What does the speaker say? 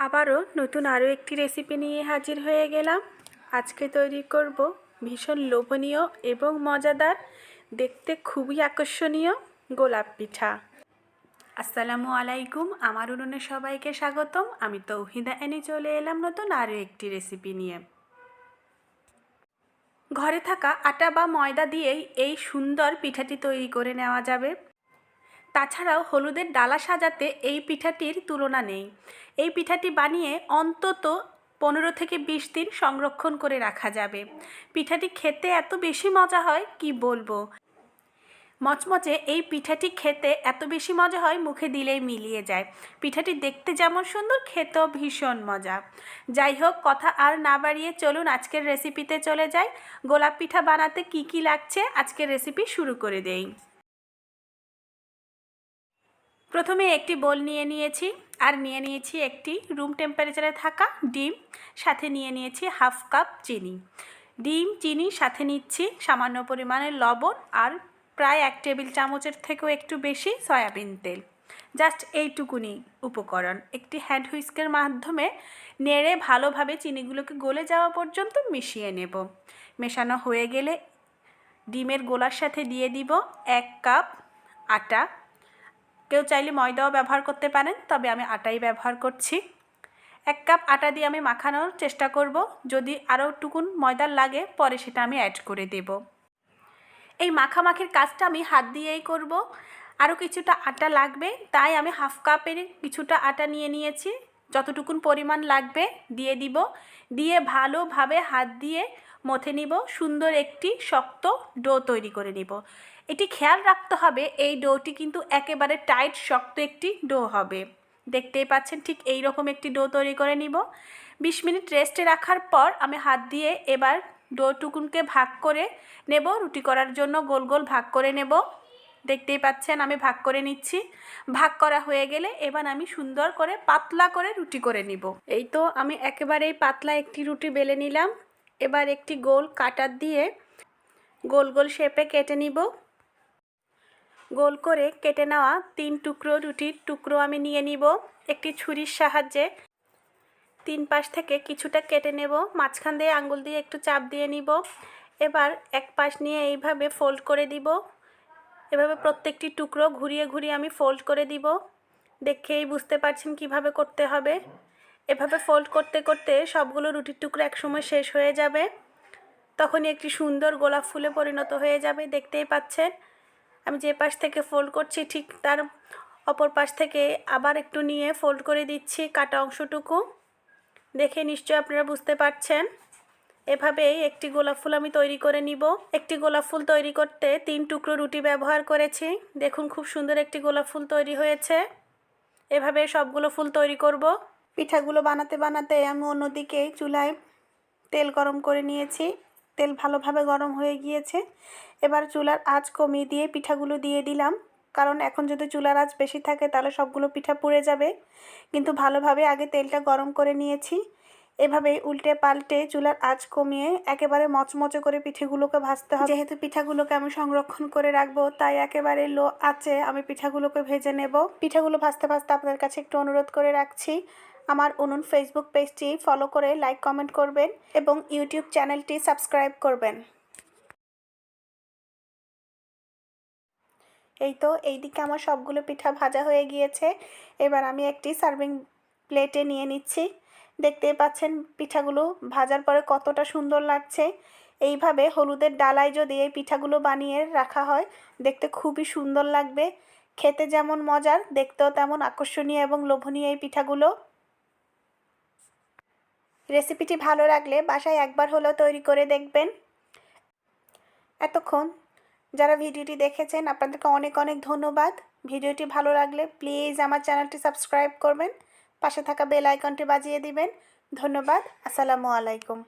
আবারও নতুন আরও একটি রেসিপি নিয়ে হাজির হয়ে গেলাম। আজকে তৈরি করব ভীষণ লোভনীয় এবং মজাদার, দেখতে খুবই আকর্ষণীয় গোলাপ পিঠা। আসসালামু আলাইকুম, আমার উনুনে সবাইকে স্বাগতম। আমি তৌহিদা এনে চলে এলাম নতুন আরও একটি রেসিপি নিয়ে। ঘরে থাকা আটা বা ময়দা দিয়েই এই সুন্দর পিঠাটি তৈরি করে নেওয়া যাবে। তাছাড়াও হলুদের ডালা সাজাতে এই পিঠাটির তুলনা নেই। এই পিঠাটি বানিয়ে অন্তত পনেরো থেকে বিশ দিন সংরক্ষণ করে রাখা যাবে। পিঠাটি খেতে এত বেশি মজা হয়, কি বলব? মচমচে এই পিঠাটি খেতে এত বেশি মজা হয়, মুখে দিলেই মিলিয়ে যায়। পিঠাটি দেখতে যেমন সুন্দর, খেতেও ভীষণ মজা। যাই হোক, কথা আর না বাড়িয়ে চলুন, আজকের রেসিপিতে চলে যাই। গোলাপ পিঠা বানাতে কি কি লাগছে, আজকের রেসিপি শুরু করে দেই। প্রথমে একটি বোল নিয়ে নিয়েছি, আর নিয়ে নিয়েছি একটি রুম টেম্পারেচারে থাকা ডিম, সাথে নিয়ে নিয়েছি হাফ কাপ চিনি। ডিম, চিনি, সাথে নিচ্ছি সামান্য পরিমাণে লবণ আর প্রায় এক টেবিল চামচের থেকেও একটু বেশি সয়াবিন তেল। জাস্ট এইটুকুনি উপকরণ। একটি হ্যান্ড হুইস্কের মাধ্যমে নেড়ে ভালোভাবে চিনিগুলোকে গলে যাওয়া পর্যন্ত মিশিয়ে নেব। মেশানো হয়ে গেলে ডিমের গোলার সাথে দিয়ে দিব এক কাপ আটা কেউ চাইলে ময়দাও ব্যবহার করতে পারেন, তবে আমি আটাই ব্যবহার করছি। এক কাপ আটা দিয়ে আমি মাখানোর চেষ্টা করব, যদি আরও টুকুন ময়দা লাগে, পরে সেটা আমি অ্যাড করে দেব। এই মাখামাখির কাজটা আমি হাত দিয়েই করব। আরও কিছুটা আটা লাগবে, তাই আমি হাফ কাপের কিছুটা আটা নিয়ে নিয়েছি। যতটুকুন পরিমাণ লাগবে, দিয়ে দিব। দিয়ে ভালোভাবে হাত দিয়ে মথে নিব। সুন্দর একটি শক্ত ডো তৈরি করে নিব। এটি খেয়াল রাখতে হবে, এই ডোটি কিন্তু একেবারে টাইট, শক্ত একটি ডো হবে। দেখতেই পাচ্ছেন ঠিক এই রকম একটি ডো তৈরি করে নিব। বিশ মিনিট রেস্টে রাখার পর আমি হাত দিয়ে এবার ডো টুকুনকে ভাগ করে নেব। রুটি করার জন্য গোল গোল ভাগ করে নেব। দেখতেই পাচ্ছেন আমি ভাগ করে নিচ্ছি। ভাগ করা হয়ে গেলে এবার আমি সুন্দর করে পাতলা করে রুটি করে নিব। এই তো আমি একেবারেই পাতলা একটি রুটি বেলে নিলাম। এবার একটি গোল কাটার দিয়ে গোল গোল শেপে কেটে নিব। গোল করে কেটে নেওয়া তিন টুকরো রুটির টুকরো আমি নিয়ে নিব একটি ছুরির সাহায্যে। তিন পাশ থেকে কিছুটা কেটে নেব, মাঝখান দিয়ে আঙ্গুল দিয়ে একটু চাপ দিয়ে নিব। এবার এক পাশ নিয়ে এইভাবে ফোল্ড করে দিব। এভাবে প্রত্যেকটি টুকরো ঘুরিয়ে ঘুরিয়ে আমি ফোল্ড করে দিব। দেখেই বুঝতে পারছেন কীভাবে করতে হবে। এভাবে ফোল্ড করতে করতে সবগুলো রুটির টুকরো একসময় শেষ হয়ে যাবে। তখনই একটি সুন্দর গোলাপ ফুলে পরিণত হয়ে যাবে, দেখতেই পাচ্ছেন। আমি যে পাশ থেকে ফোল্ড করছি, ঠিক তার অপর পাশ থেকে আবার একটু নিয়ে ফোল্ড করে দিচ্ছি কাটা অংশটুকু। দেখে নিশ্চয়ই আপনারা বুঝতে পারছেন। এভাবেই একটি গোলাপ ফুল আমি তৈরি করে নিব। একটি গোলাপ ফুল তৈরি করতে তিন টুকরো রুটি ব্যবহার করেছি। দেখুন খুব সুন্দর একটি গোলাপ ফুল তৈরি হয়েছে। এভাবে সবগুলো ফুল তৈরি করব। পিঠাগুলো বানাতে বানাতে আমি অন্যদিকে চুলায় তেল গরম করে নিয়েছি। তেল ভালোভাবে গরম হয়ে গিয়েছে। এবার চুলার আঁচ কমিয়ে দিয়ে পিঠাগুলো দিয়ে দিলাম। কারণ এখন যদি চুলার আঁচ বেশি থাকে তাহলে সবগুলো পিঠা পুড়ে যাবে। কিন্তু ভালোভাবে আগে তেলটা গরম করে নিয়েছি। এভাবে উল্টে পাল্টে চুলার আঁচ কমিয়ে একেবারে মচমচে করে পিঠেগুলোকে ভাজতে হবে। যেহেতু পিঠাগুলোকে আমি সংরক্ষণ করে রাখব, তাই একেবারে লো আঁচে আমি পিঠাগুলোকে ভেজে নেব। পিঠাগুলো ভাজতে ভাজতে আপনাদের কাছে একটু অনুরোধ করে রাখছি। আমার উনুন ফেসবুক পেজটি ফলো করে লাইক কমেন্ট করবেন এবং ইউটিউব চ্যানেলটি সাবস্ক্রাইব করবেন। এই তো, এইদিকে আমার সবগুলো পিঠা ভাজা হয়ে গিয়েছে। এবার আমি একটি সার্ভিং প্লেটে নিয়ে নিচ্ছি। দেখতেই পাচ্ছেন পিঠাগুলো ভাজার পরে কতটা সুন্দর লাগছে। এইভাবে হলুদের ডালায় যদি এই পিঠাগুলো বানিয়ে রাখা হয়, দেখতে খুবই সুন্দর লাগবে। খেতে যেমন মজার, দেখতেও তেমন আকর্ষণীয় এবং লোভনীয় এই পিঠাগুলো। রেসিপিটি ভালো লাগলে বাসায় একবার হলেও তৈরি করে দেখবেন। এতক্ষণ যারা ভিডিওটি দেখেছেন, আপনাদেরকে অনেক অনেক ধন্যবাদ। ভিডিওটি ভালো লাগলে প্লিজ আমার চ্যানেলটি সাবস্ক্রাইব করবেন, পাশে থাকা বেল আইকনটি বাজিয়ে দিবেন। ধন্যবাদ, আসসালামু আলাইকুম।